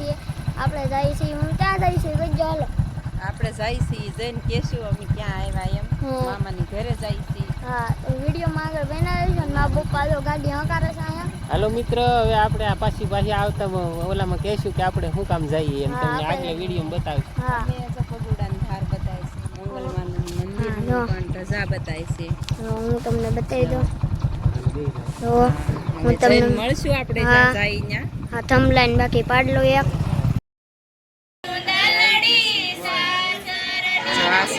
છીએ. આપણે જઈએ છીએ. હું ક્યાં જઈએ છીએ? કઈ હાલો આપણે જાય છીએ. જઈને કહેશું અમે ક્યાં આવ્યા એમ. મામાની ઘરે જાય છીએ. હા તો વિડીયોમાં આગળ બનાવી છે મા પપ્પા તો ગાડી હકારે છે અહીંયા. હાલો મિત્ર હવે આપણે આ પાછી પાછી આવતા ઓલામાં કહેશું કે આપણે શું કામ જઈએ એમ. તમને આગળ વીડિયો બતાવીશું. હા. અમે તો પગુડાની ધાર બતાવે છે મંગલમાનું મંદિરનું પણ રજા બતાવે હું તમને બતાવી દઉં. તો અને હું તમને મળશું આપણે ત્યાં હા. થંબલાઈન બાકી પાડલો એક.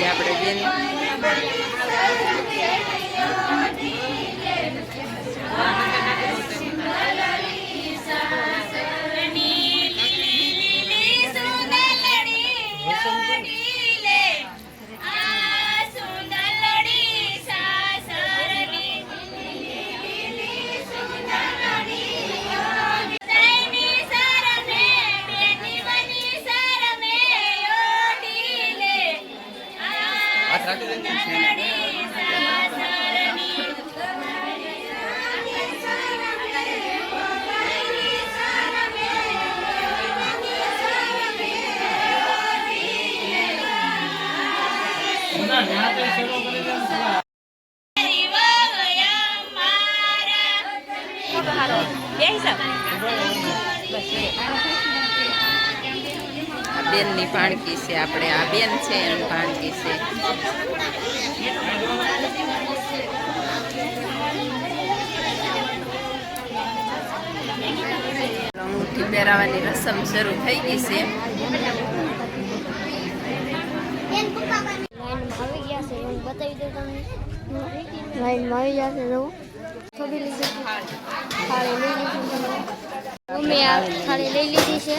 આપણે બેન. આ બેનની ભાણકી છે, આપણે આ બેન છે, એની ભાણકી છે. અંગૂઠી પહેરાવાની રસમ શરૂ થઈ ગઈ છે. બતાવી છે લાઈનમાં આવી ગયા થોડી લીધી થાળી લઈ લીધી મમ્મી આ થાળી લઈ લીધી છે.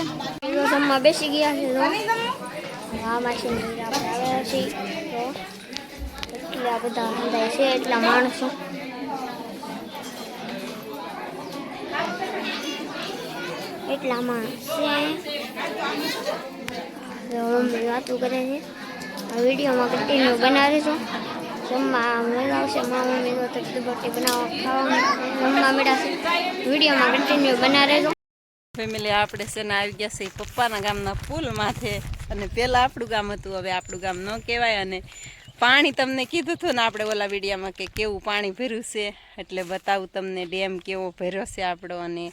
જમવા બેસી ગયા છે હા માસી આપણે આવ્યા છીએ એટલા બધા અંદાય છે એટલા માણસો. એટલા માણસ છે. મમ્મી વાતું કરે છે. વિડીયોમાં કન્ટિન્યુ બનાવીશું જમવા આવશે. મામા મેળો તકલી બટી બનાવવા ખાવામાં જમવા મેળાશે વિડીયોમાં કન્ટિન્યુ બના રહેજો. ફેમિલી આપણે છે ને આવી ગયા છે પપ્પાના ગામના પુલ માથે અને પહેલાં આપણું ગામ હતું, હવે આપણું ગામ ન કહેવાય. અને પાણી તમને કીધું હતું ને આપણે ઓલા વિડીયામાં કે કેવું પાણી ભર્યું છે. એટલે બતાવું તમને ડેમ કેવો ભર્યો છે આપણો. અને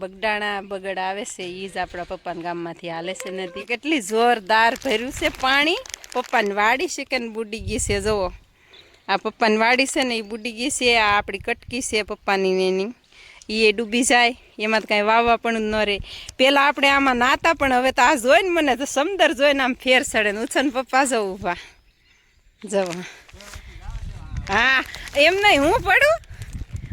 બગડાણા બગડ આવે છે એ જ આપણા પપ્પાના ગામમાંથી હાલે છે નથી કેટલી જોરદાર ભર્યું છે પાણી. પપ્પાને વાડી છે કે બુડી ગઈ છે, જુઓ. આ પપ્પાની વાડી છે ને એ બુડી ગઈ છે, આ આપણી કટકી છે પપ્પાની એની. એ ડૂબી જાય, એમાં તો કાંઈ વાવવા પણ ન રહે. પહેલાં આપણે આમાં નાતા, પણ હવે તો આ જોઈને મને તો સમદર જોઈને આમ ફેર ચડે ને ઉછન પપ્પા જવું ઊભા. જવા. હા, એમ નહીં, હું પડું?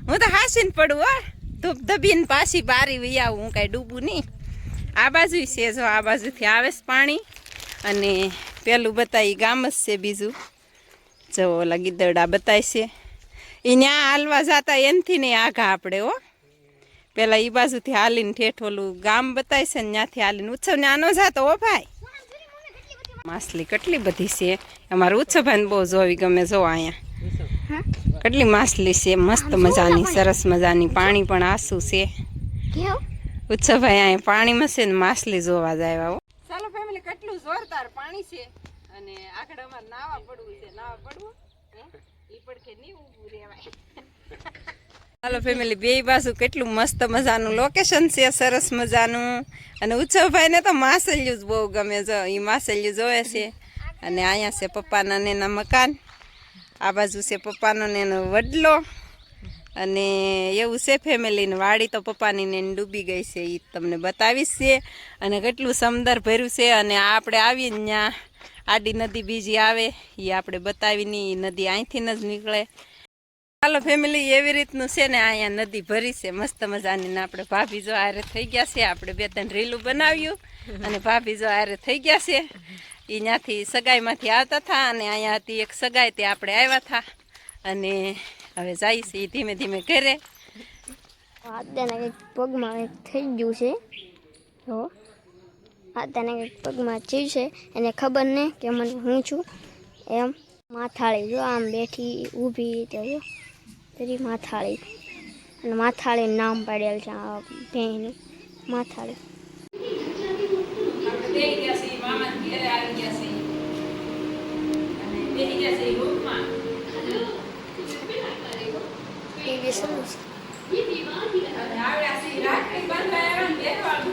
હું તો હાસીને પડું, હો. ધૂપ ધબીને પાછી બારી વહી આવું, હું કાંઈ ડૂબું નહીં. આ બાજુ છે, જો આ બાજુથી આવે છે પાણી. અને પેલું બતાવી ગામ જ છે બીજું. જો ઓલા ગીદડા બતાય છે. એ ત્યાં હાલવા જતા એનથી નહીં આઘા આપણે હો. પેલા એ બાજુથી હાલીને ઠેઠ ઓલું ગામ બતાય છે ને ત્યાંથી હાલીને ઉત્સવ નાનો જાતો હો ભાઈ. માછલી કેટલી બધી છે. અમારે ઉત્સવભાઈને બહુ જોવી ગમે જો અહીંયા. કેટલી માછલી છે મસ્ત મજાની સરસ મજાની પાણી પણ આસુ છે. ઉત્સવભાઈ અહીંયા પાણીમાં છે ને માછલી જોવા જાય હો. ચાલો ફેમિલી કેટલું જોરદાર પાણી છે. અને આગળ અમારે નાવા પડવું છે. નાવા પડવું? એ પડખે નહીં ઊભું રહેવાય. હાલો ફેમિલી બે બાજુ કેટલું મસ્ત મજાનું લોકેશન છે, સરસ મજાનું. અને ઉત્સવભાઈને તો માસલ્યું જ બહુ ગમે જો એ માસલ્યું જોવે છે. અને અહીંયા છે પપ્પાના ને એના મકાન. આ બાજુ છે પપ્પાનો ને એનો વડલો. અને એવું છે ફેમિલીને વાડી તો પપ્પાની ને ડૂબી ગઈ છે એ તમને બતાવીશ છે. અને કેટલું સમદર ભર્યું છે, અને આપણે આવીને ત્યાં. આડી નદી બીજી આવે એ આપણે બતાવીને એ નદી અહીંથી જ નીકળે. ચાલો ફેમિલી એવી રીતનું છે ને અહીંયા નદી ભરી છે. મસ્ત મજાની ને આપણે ભાભી જો આરે થઈ ગયા છે. આપણે બે ત્રણ રીલું બનાવ્યું અને ભાભી જો આરે થઈ ગયા છે. એ ત્યાંથી સગાઈમાંથી આવતા હતા અને અહીંયા હતી એક સગાઈ, તે આપણે આવ્યા હતા. અને હવે જાય છે એ ધીમે ધીમે ઘરે. અત્યારના પગમાં થઈ ગયું છે. તો અત્યારના તેને પગમાં થયું છે? એને ખબર નહીં કે મને હું છું? એમ માથાળી જો આમ બેઠી ઊભી તો જો. તરી માથાળી. અને માથાળીનું નામ પાડેલ છે આ ભેંનું. માથાળી. મામા ઘેરે આવી ગયા છે અને બેહી ગયા છે રૂમમાં ટીવી શરૂ છે અને આવ્યા છે રાખડી બાંધવા આવ્યા ને બેઠવા અમે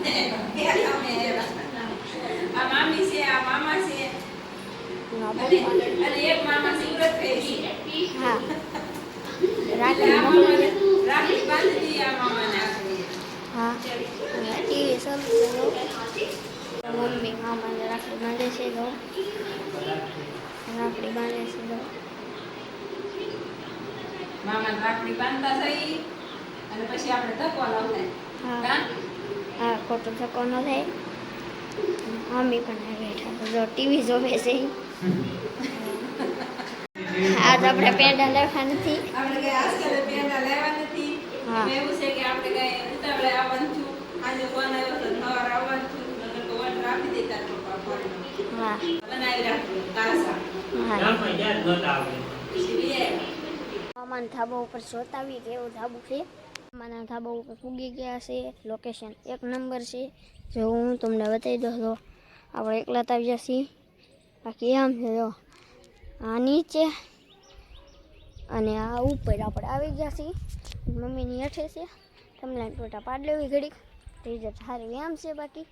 બેઠા અમે આવ્યા. આ મામી છે આ મામા છે ના અને એક મામા હા રાખી રાખડી બાંધી આ મામાને હા ટીવી મમ્મી રાખડી બાંધે છે તો રાખડી બાંધે છે તો મામાને હા હા ખોટો ધક્કો થાય મમ્મી પણ બેઠા. જો ટીવી જોવે છે આજ આપણે પેંડા લેવા નથી. આપણે કઈ આજકાલ પેંડા લેવા નથી. એવું છે કે આપણે કઈ ઉતાવળે આવવાનું છું. આજે ફોન આવ્યો તો સવારે આવવાનું છું. નકર તો વન રાખી દેતા પપ્પા ફોનમાં. હા. બનાવી રાખવું તાસા હા. ગામમાં યાદ નહોતા આવે. મામાના ધાબા ઉપર કે એવું ધાબુ છે. મામાના ધાબા ઉપર પૂગી ગયા છે. લોકેશન એક નંબર છે. જો હું તમને બતાવી દઉં તો આપણે એકલા તાવ્યા છીએ. બાકી આમ છે જો. આ નીચે અને આ ઉપર આપણે આવી ગયા છીએ. મમ્મીની હેઠે છે. તમને ટોટા પાડ લેવી ઘડીક. તો સારી આમ છે બાકી.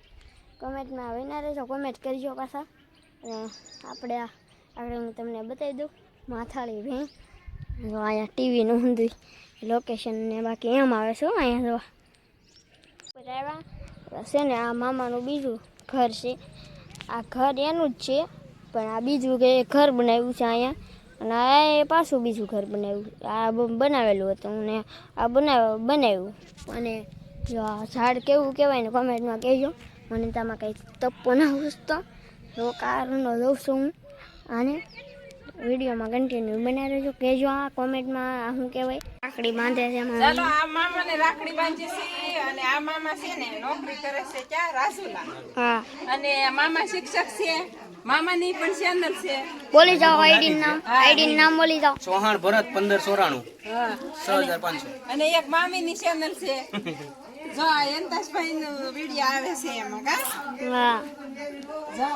કોમેન્ટમાં આવે ના રહેશો કોમેન્ટ કરજો પાછા. અને આપણે આગળ હું તમને બતાવી દઉં. માથાળી ભેં. જો અહીંયા ટીવીનું ઊંધું લોકેશન ને બાકી એમ આવે છે અહીંયા જો. આવ્યા. છે ને આ મામાનું બીજું ઘર છે. આ ઘર એનું જ છે. પણ આ બીજું કે ઘર બનાવ્યું છે અહીંયા. અને આ એ પાછું બીજું ઘર બનાવ્યું આ બનાવેલું હતું ને આ બનાવ બનાવ્યું. અને જો આ ઝાડ કેવું કહેવાય ને કોમેન્ટમાં કહેજો. મને તમે કંઈ તપ્પો ના ઘૂસતો તો કારનો દઉં છું હું. આને વિડીયોમાં કન્ટિન્યુ બનાવી રહેજો. કહેજો આ કોમેન્ટમાં શું કહેવાય. આકડી બાંધે છે ચાલો આ મામાને રાખડી બાંધે છે અને આ મામા છે ને નોકરી કરે છે ક્યાં? રાજુલા. હા. અને મામા શિક્ષક છે. મામાની પણ ચેનલ છે. બોલી જાઓ આઈડી નામ આઈડી નામ બોલી જાઓ. ચૌહાણ ભરત પંદર ચોરાણું. હા. છ હજાર પાંચસો. અને એક મામીની ચેનલ છે. જો નું નો વીડિયો આવે છે એમાં કા? હા. જો.